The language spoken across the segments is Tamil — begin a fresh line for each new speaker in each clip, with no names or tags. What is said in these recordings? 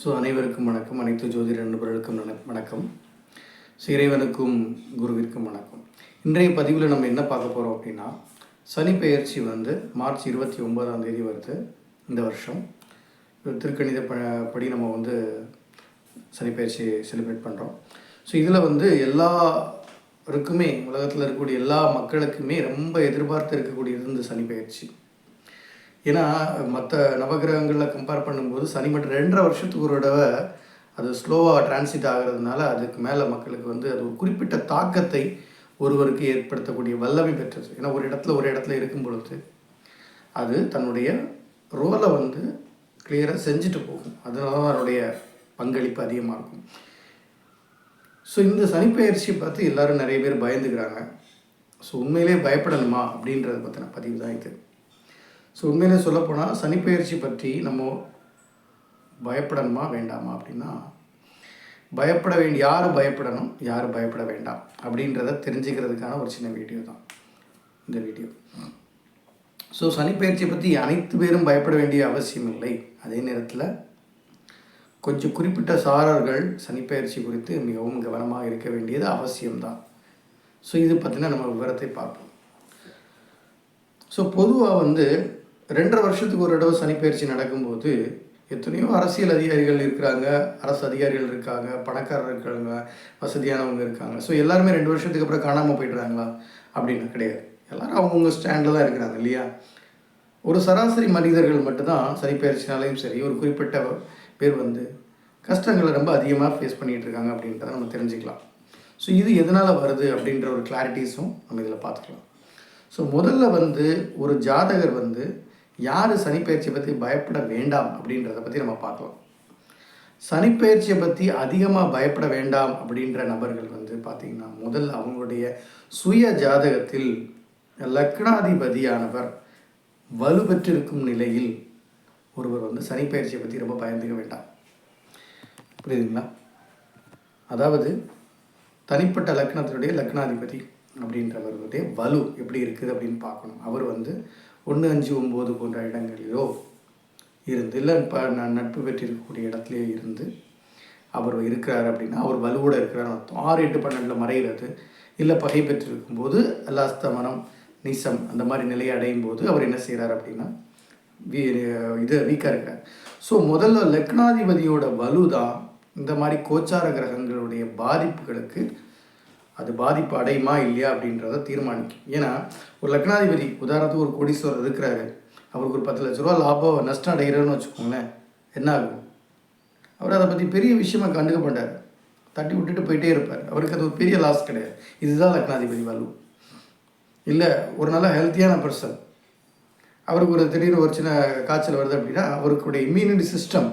ஸோ அனைவருக்கும் வணக்கம். அனைத்து ஜோதிட நண்பர்களுக்கும் வணக்கம். ஸோ இறைவனுக்கும் குருவிற்கும் வணக்கம். இன்றைய பதிவில் நம்ம என்ன பார்க்க போகிறோம் அப்படின்னா சனி பெயர்ச்சி வந்து மார்ச் இருபத்தி ஒன்பதாம் தேதி வருது இந்த வருஷம். திருக்கணித ப படி நம்ம வந்து சனி பெயர்ச்சி செலிப்ரேட் பண்ணுறோம் ஸோ இதில் வந்து எல்லாருக்குமே உலகத்தில் இருக்கக்கூடிய எல்லா மக்களுக்குமே ரொம்ப எதிர்பார்த்து இருக்கக்கூடியது இந்த சனி பெயர்ச்சி. ஏன்னா மற்ற நவகிரகங்களில் கம்பேர் பண்ணும்போது சனி மட்டும் ரெண்டரை வருஷத்துக்கு ஒரு தடவை அது ஸ்லோவாக டிரான்சிட் ஆகிறதுனால அதுக்கு மேலே மக்களுக்கு வந்து அது ஒரு குறிப்பிட்ட தாக்கத்தை ஒருவருக்கு ஏற்படுத்தக்கூடிய வல்லமை பெற்றது. ஏன்னா ஒரு இடத்துல ஒரு இடத்துல இருக்கும் பொழுது அது தன்னுடைய ரோலை வந்து கிளியராக செஞ்சுட்டு போகும். அதனால தான் அதனுடைய பங்களிப்பு அதிகமாக இருக்கும். ஸோ இந்த சனிப்பெயர்ச்சி பார்த்து எல்லோரும் நிறைய பேர் பயந்துக்கிறாங்க. ஸோ உண்மையிலே பயப்படணுமா அப்படின்றத பற்றின பதிவு தான் இது. ஸோ உண்மையிலே சொல்லப்போனால் சனிப்பெயர்ச்சி பற்றி நம்ம பயப்படணுமா வேண்டாமா அப்படின்னா பயப்பட வேண்டிய யார் பயப்படணும் யார் பயப்பட வேண்டாம் அப்படின்றத தெரிஞ்சுக்கிறதுக்கான ஒரு சின்ன வீடியோ தான் இந்த வீடியோ. ஸோ சனிப்பெயர்ச்சியை பற்றி அனைத்து பேரும் பயப்பட வேண்டிய அவசியம் இல்லை. அதே நேரத்தில் கொஞ்சம் குறிப்பிட்ட சாரர்கள் சனிப்பெயர்ச்சி குறித்து மிகவும் கவனமாக இருக்க வேண்டியது அவசியம்தான் ஸோ இது பார்த்திங்கன்னா நம்ம விவரத்தை பார்ப்போம். ஸோ பொதுவாக வந்து ரெண்டரை வருஷத்துக்கு ஒரு தடவை சனிப்பயிற்சி நடக்கும்போது எத்தனையோ அரசியல் அதிகாரிகள் இருக்கிறாங்க. அரசு அதிகாரிகள் இருக்காங்க பணக்காரர் இருக்காங்க வசதியானவங்க இருக்காங்க. ஸோ எல்லாருமே ரெண்டு வருஷத்துக்கு அப்புறம் காணாமல் போயிடுறாங்களா? அப்படின்னு கிடையாது. எல்லாரும் அவங்கவுங்க ஸ்டாண்டில் தான் இருக்கிறாங்க இல்லையா? ஒரு சராசரி மனிதர்கள் மட்டும்தான் சனிப்பயிற்சினாலையும் சரி ஒரு குறிப்பிட்ட பேர் வந்து கஷ்டங்களை ரொம்ப அதிகமாக ஃபேஸ் பண்ணிகிட்டு இருக்காங்க அப்படின்றத நம்ம தெரிஞ்சுக்கலாம். ஸோ இது எதனால் வருது அப்படின்ற ஒரு கிளாரிட்டிஸும் நம்ம இதில் பார்த்துக்கலாம். ஸோ முதல்ல வந்து ஒரு ஜாதகர் வந்து யார் சனிப்பெயர்ச்சியை பற்றி பயப்பட வேண்டாம் அப்படின்றத பற்றி நம்ம பார்க்கலாம் சனிப்பெயர்ச்சியை பற்றி அதிகமாக பயப்பட வேண்டாம் அப்படின்ற நபர்கள் வந்து பார்த்திங்கன்னா முதல்ல அவங்களுடைய சுய ஜாதகத்தில் லக்னாதிபதியானவர் வலுப்பெற்றிருக்கும் நிலையில் ஒருவர் வந்து சனிப்பெயர்ச்சியை பற்றி ரொம்ப பயந்துக்க வேண்டாம். புரியுதுங்களா? அதாவது தனிப்பட்ட லக்னத்தினுடைய லக்னாதிபதி அப்படின்றவருடைய வலு எப்படி இருக்குது அப்படின்னு பார்க்கணும். அவர் வந்து ஒன்று அஞ்சு ஒம்பது போன்ற இடங்களிலோ இருந்து இல்லை இப்போ நான் நட்பு பெற்றிருக்கக்கூடிய இடத்துலையோ இருந்து அவர் இருக்கிறார் அப்படின்னா அவர் வலுவோட இருக்கிறார். அர்த்தம் ஆறு எட்டு பன்னெண்டில் மறைகிறது. இல்லை பகை பெற்றிருக்கும் போது அல்லாஸ்தமனம் நீசம் அந்த மாதிரி நிலையை அடையும் போது அவர் என்ன செய்கிறார் அப்படின்னா வீ இது வீக்காக இருக்கிறார். ஸோ முதல்ல லக்னாதிபதியோட வலு தான் இந்த மாதிரி கோச்சார கிரகங்களுடைய பாதிப்புகளுக்கு அது பாதிப்பு அடையுமா இல்லையா அப்படின்றத தீர்மானிக்கும். ஏன்னா ஒரு லக்னாதிபதி உதாரணத்துக்கு ஒரு கோடீஸ்வரர் இருக்கிறாரு. அவருக்கு ஒரு பத்து லட்ச ரூபா லாபம் நஷ்டம் அடைகிறோன்னு வச்சுக்கோங்களேன் என்ன ஆகும்? அவர் அதை பற்றி பெரிய விஷயமா கண்டுக்க மாட்டார். தட்டி விட்டுட்டு போயிட்டே இருப்பார். அவருக்கு அது ஒரு பெரிய லாஸ் கிடையாது. இதுதான் லக்னாதிபதி வலு இல்லை ஒரு நல்ல ஹெல்த்தியான பர்சன் அவருக்கு ஒரு திடீர்னு ஒரு சின்ன காய்ச்சல் வருது அப்படின்னா அவருக்குடைய இம்யூனிட்டி சிஸ்டம்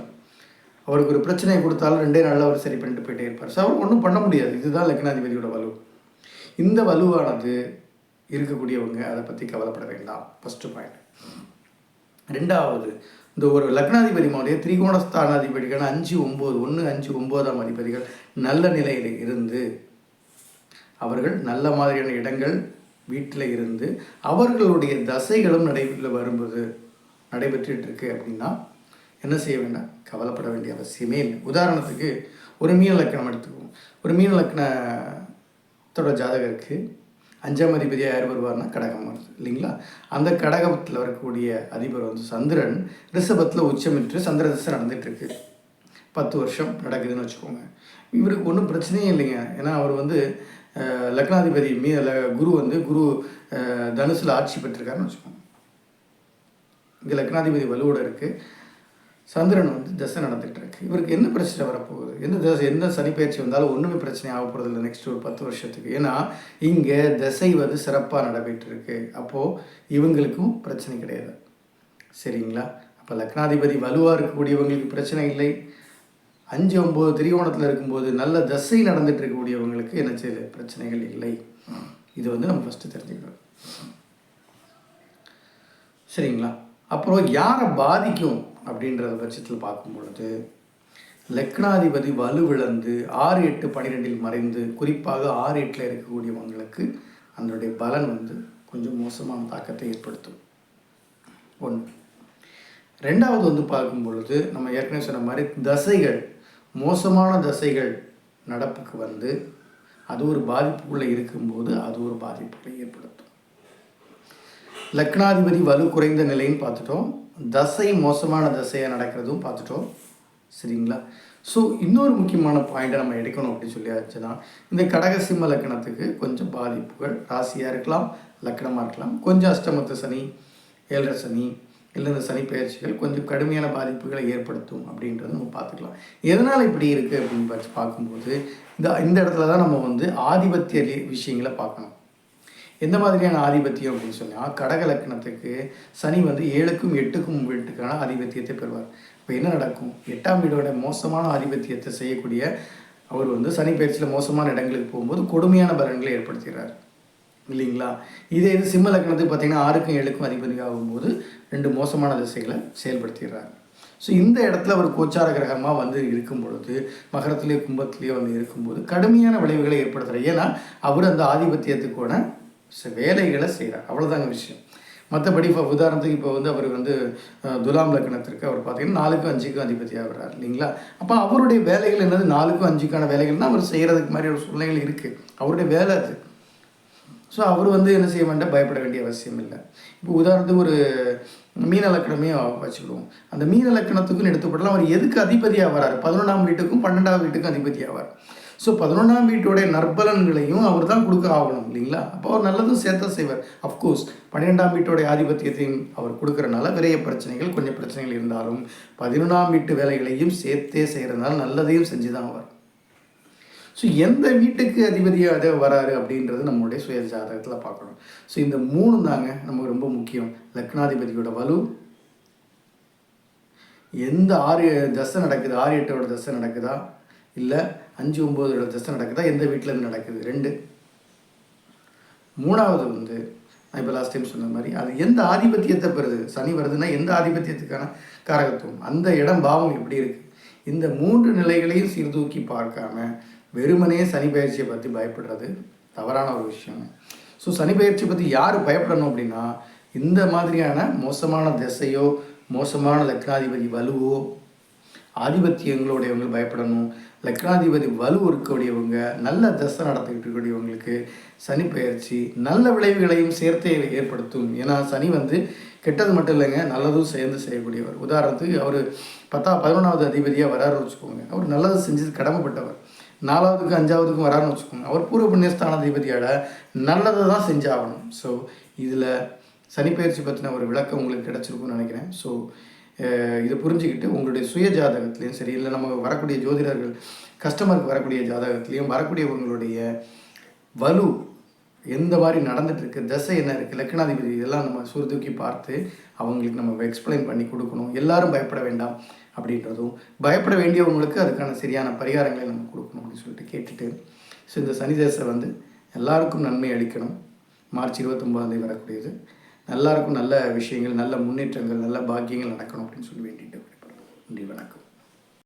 அவருக்கு ஒரு பிரச்சனையை கொடுத்தாலும் ரெண்டே நாளில் அவர் சரி பண்ணிட்டு போயிட்டே இருப்பார். ஸோ அவர் ஒன்றும் பண்ண முடியாது. இதுதான் லக்னாதிபதியோட வலு. இந்த வலுவானது இருக்கக்கூடியவங்க அதை பற்றி கவலைப்பட வேண்டாம். ஃபஸ்ட்டு பாயிண்ட் ரெண்டாவது இந்த ஒரு லக்னாதிபதிமாவுடைய திரிகோணஸ்தானாதிபதிகள் அஞ்சு ஒம்பது ஒன்று அஞ்சு ஒம்போதாம் அதிபதிகள் நல்ல நிலையில் இருந்து அவர்கள் நல்ல மாதிரியான இடங்கள் வீட்டில் இருந்து அவர்களுடைய தசைகளும் நடைபெற்று வரும்போது நடைபெற்றுட்டு இருக்கு அப்படின்னா என்ன செய்ய வேண்டாம்? கவலைப்பட வேண்டிய அவசியமே இல்லை. உதாரணத்துக்கு ஒரு மீன லக்கணம் எடுத்துக்குவோம். ஒரு மீன லக்கணத்தோட ஜாதகருக்கு அஞ்சாம் அதிபதியாக யார் வருவார்னா கடகம் வருது இல்லைங்களா? அந்த கடகத்தில் வரக்கூடிய அதிபர் வந்து சந்திரன். ரிஷபத்தில் உச்சமிட்டு சந்திர திசை நடந்துகிட்ருக்கு பத்து வருஷம் நடக்குதுன்னு வச்சுக்கோங்க. இவருக்கு ஒன்றும் பிரச்சனையே இல்லைங்க. ஏன்னா அவர் வந்து லக்னாதிபதி மீ குரு வந்து குரு தனுசில் ஆட்சி பெற்றிருக்காருன்னு வச்சுக்கோங்க. இங்கே லக்னாதிபதி வலுவோட இருக்குது சந்திரன் வந்து தசை நடந்துகிட்டு இருக்கு. இவருக்கு என்ன பிரச்சனை வரப்போகுது? எந்த தசை எந்த சனிப்பயிற்சி வந்தாலும் ஒன்றுமே பிரச்சனை ஆக போகிறது இல்லை நெக்ஸ்ட் ஒரு பத்து வருஷத்துக்கு. ஏன்னா இங்கே தசை வந்து சிறப்பாக நடைபெற்று இருக்கு. அப்போது இவங்களுக்கும் பிரச்சனை கிடையாது. சரிங்களா? அப்போ லக்னாதிபதி வலுவாக இருக்கக்கூடியவங்களுக்கு பிரச்சனை இல்லை. அஞ்சு ஒம்பது திரிகோணத்தில் இருக்கும்போது நல்ல தசை நடந்துட்டு இருக்கக்கூடியவங்களுக்கு என்ன செய்யல பிரச்சனைகள் இல்லை. இது வந்து நம்ம ஃபஸ்ட்டு தெரிஞ்சுக்கிறோம் சரிங்களா? அப்புறம் யாரை பாதிக்கும்? அப்படின்றத பட்சத்தில் பார்க்கும் பொழுது லக்னாதிபதி வலுவிழந்து ஆறு எட்டு பன்னிரெண்டில் மறைந்து குறிப்பாக ஆறு எட்டில் இருக்கக்கூடியவங்களுக்கு அதனுடைய பலன் வந்து கொஞ்சம் மோசமான தாக்கத்தை ஏற்படுத்தும். ஒன்று. ரெண்டாவது வந்து பார்க்கும் பொழுது நம்ம ஏற்கனவே சொன்ன மாதிரி தசைகள் மோசமான தசைகள் நடப்புக்கு வந்து அது ஒரு பாதிப்புக்குள்ளே இருக்கும்போது அது ஒரு பாதிப்புகளை ஏற்படுத்தும். லக்னாதிபதி வலு குறைந்த நிலைன்னு பார்த்துட்டோம். தசை மோசமான தசையாக நடக்கிறதும் பார்த்துட்டோம். சரிங்களா? ஸோ இன்னொரு முக்கியமான பாயிண்ட்டை நம்ம எடுக்கணும் அப்படின்னு சொல்லியாச்சுன்னா இந்த கடக சிம்ம லக்கணத்துக்கு கொஞ்சம் பாதிப்புகள். ராசியாக இருக்கலாம் லக்கணமாக இருக்கலாம். கொஞ்சம் அஷ்டமத்து சனி ஏழரை சனி இல்லை இந்த சனி பயிற்சிகள் கொஞ்சம் கடுமையான பாதிப்புகளை ஏற்படுத்தும் அப்படின்றத நம்ம பார்த்துக்கலாம். எதனால் இப்படி இருக்குது அப்படின்னு பார்த்து பார்க்கும்போது இந்த இந்த இடத்துல தான் நம்ம வந்து ஆதிபத்திய விஷயங்களை பார்க்கணும். எந்த மாதிரியான ஆதிபத்தியம் அப்படின்னு சொன்னால் கடக லக்னத்துக்கு சனி வந்து ஏழுக்கும் எட்டுக்கும் வீட்டுக்கான ஆதிபத்தியத்தை பெறுவார். இப்போ என்ன நடக்கும்? எட்டாம் வீடோட மோசமான ஆதிபத்தியத்தை செய்யக்கூடிய அவர் வந்து சனி பயிற்சியில் மோசமான இடங்களுக்கு போகும்போது கொடுமையான பலன்களை ஏற்படுத்துகிறார். இல்லைங்களா? இதே இது சிம்ம லக்னத்துக்கு பார்த்தீங்கன்னா ஆறுக்கும் ஏழுக்கும் அதிபதி ஆகும்போது ரெண்டு மோசமான திசைகளை செயல்படுத்திடுறார் ஸோ இந்த இடத்துல ஒரு கோச்சார கிரகமாக வந்து இருக்கும் பொழுது மகரத்துலேயோ கும்பத்துலேயோ வந்து இருக்கும்போது கடுமையான விளைவுகளை ஏற்படுத்துகிறார் ஏன்னா அவர் அந்த ஆதிபத்தியத்துக்கான வேலைகளை செய்கிறார் அவ்வளோதாங்க விஷயம். மற்றபடி இப்போ உதாரணத்துக்கு இப்போ வந்து அவர் வந்து துலாம் லக்னத்திற்கு அவர் பார்த்தீங்கன்னா நாலுக்கும் அஞ்சுக்கும் அதிபதியாக ஆகிறார் இல்லைங்களா? அப்போ அவருடைய வேலைகள் என்னது? நாலுக்கும் அஞ்சுக்கான வேலைகள்னா அவர் செய்கிறதுக்கு மாதிரி ஒரு சூழ்நிலைகள் இருக்குது அவருடைய வேலை அது. ஸோ அவர் வந்து என்ன செய்ய வேண்டாம் பயப்பட வேண்டிய அவசியம் இல்லை. இப்போ உதாரணத்துக்கு ஒரு மீன லக்கணமே வச்சுக்கிடுவோம். அந்த மீன லக்கணத்துக்கும் எடுத்துப்படலாம் அவர் எதுக்கு அதிபதியாக வராரு பதினொன்றாம் வீட்டுக்கும் பன்னெண்டாம் வீட்டுக்கும் அதிபதி ஆவார் ஸோ பதினொன்றாம் வீட்டுடைய நற்பலன்களையும் அவர் தான் கொடுக்க ஆகணும் இல்லைங்களா? அப்போ அவர் நல்லதும் சேர்த்த செய்வார். அஃப்கோர்ஸ் பன்னிரெண்டாம் வீட்டுடைய ஆதிபத்தியத்தையும் அவர் கொடுக்குறனால விரைய பிரச்சனைகள் கொஞ்சம் பிரச்சனைகள் இருந்தாலும் பதினொன்றாம் வீட்டு வேலைகளையும் சேர்த்தே செய்கிறதுனால நல்லதையும் செஞ்சு தான் அவர் ஸோ எந்த வீட்டுக்கு அதிபதியாக வராரு அப்படின்றது நம்மளுடைய சுய ஜாதகத்தில் பார்க்கணும். ஸோ இந்த மூணு தாங்க நமக்கு ரொம்ப முக்கியம். லக்னாதிபதியோட வலு எந்த ஆறு தசை நடக்குது ஆறு எட்டோட தசை நடக்குதா? இல்லை அஞ்சு ஒம்போதோட தசை நடக்குதா? எந்த வீட்டில் இருந்து நடக்குது? ரெண்டு. மூணாவது வந்து நான் இப்போ லாஸ்ட் டைம் சொன்ன மாதிரி அது எந்த ஆதிபத்தியத்தை பெறுது? சனி வருதுன்னா எந்த ஆதிபத்தியத்துக்கான காரகத்துவம்? அந்த இடம் பாவம் எப்படி இருக்குது இந்த மூன்று நிலைகளையும் சீர்தூக்கி பார்க்காம வெறுமனே சனி பயிற்சியை பற்றி பயப்படுறது தவறான ஒரு விஷயம். ஸோ சனி பயிற்சியை பற்றி யார் பயப்படணும் அப்படின்னா இந்த மாதிரியான மோசமான திசையோ மோசமான லக்னாதிபதி வலுவோ ஆதிபத்தியங்களுடையவங்க பயப்படணும். லக்னாதிபதி வலு இருக்கக்கூடியவங்க நல்ல தசை நடத்திக்கிட்டு இருக்கக்கூடியவங்களுக்கு சனி பயிற்சி நல்ல விளைவுகளையும் சேர்த்தே ஏற்படுத்தும். ஏன்னா சனி வந்து கெட்டது மட்டும் இல்லைங்க நல்லதும் சேர்ந்து செய்யக்கூடியவர். உதாரணத்துக்கு அவர் பத்தா பதினொன்றாவது அதிபதியாக வராருன்னு வச்சுக்கோங்க. அவர் நல்லது செஞ்சது கடமைப்பட்டவர். நாலாவதுக்கும் அஞ்சாவதுக்கும் வராருன்னு வச்சுக்கோங்க. அவர் பூர்வ புண்ணியஸ்தான அதிபதியோட நல்லதை தான் செஞ்சாகணும். ஸோ இதில் சனிப்பயிற்சி பற்றின ஒரு விளக்கம் உங்களுக்கு கிடச்சிருக்கும்னு நினைக்கிறேன். ஸோ இதை புரிஞ்சுக்கிட்டு உங்களுடைய சுய ஜாதகத்துலேயும் சரி இல்லை நம்ம வரக்கூடிய ஜோதிடர்கள் கஸ்டமருக்கு வரக்கூடிய ஜாதகத்துலேயும் வரக்கூடியவங்களுடைய வலு எந்த மாதிரி நடந்துட்டுருக்கு தசை என்ன இருக்குது லக்னாதிபதி இதெல்லாம் நம்ம சுருதூக்கி பார்த்து அவங்களுக்கு நம்ம எக்ஸ்பிளைன் பண்ணி கொடுக்கணும். எல்லாரும் பயப்பட வேண்டாம் அப்படின்றதும் பயப்பட வேண்டியவங்களுக்கு அதுக்கான சரியான பரிகாரங்களை நம்ம கொடுக்கணும் அப்படின்னு சொல்லிட்டு கேட்டுட்டு ஸோ இந்த சனி தசை வந்து எல்லாருக்கும் நன்மை அளிக்கணும். மார்ச் இருபத்தொம்பதாந்தேதி வரக்கூடியது. நல்லாயிருக்கும் நல்ல விஷயங்கள் நல்ல முன்னேற்றங்கள் நல்ல பாக்கியங்கள் நடக்கணும் அப்படின்னு சொல்லி வேண்டிட்டு நன்றி வணக்கம்.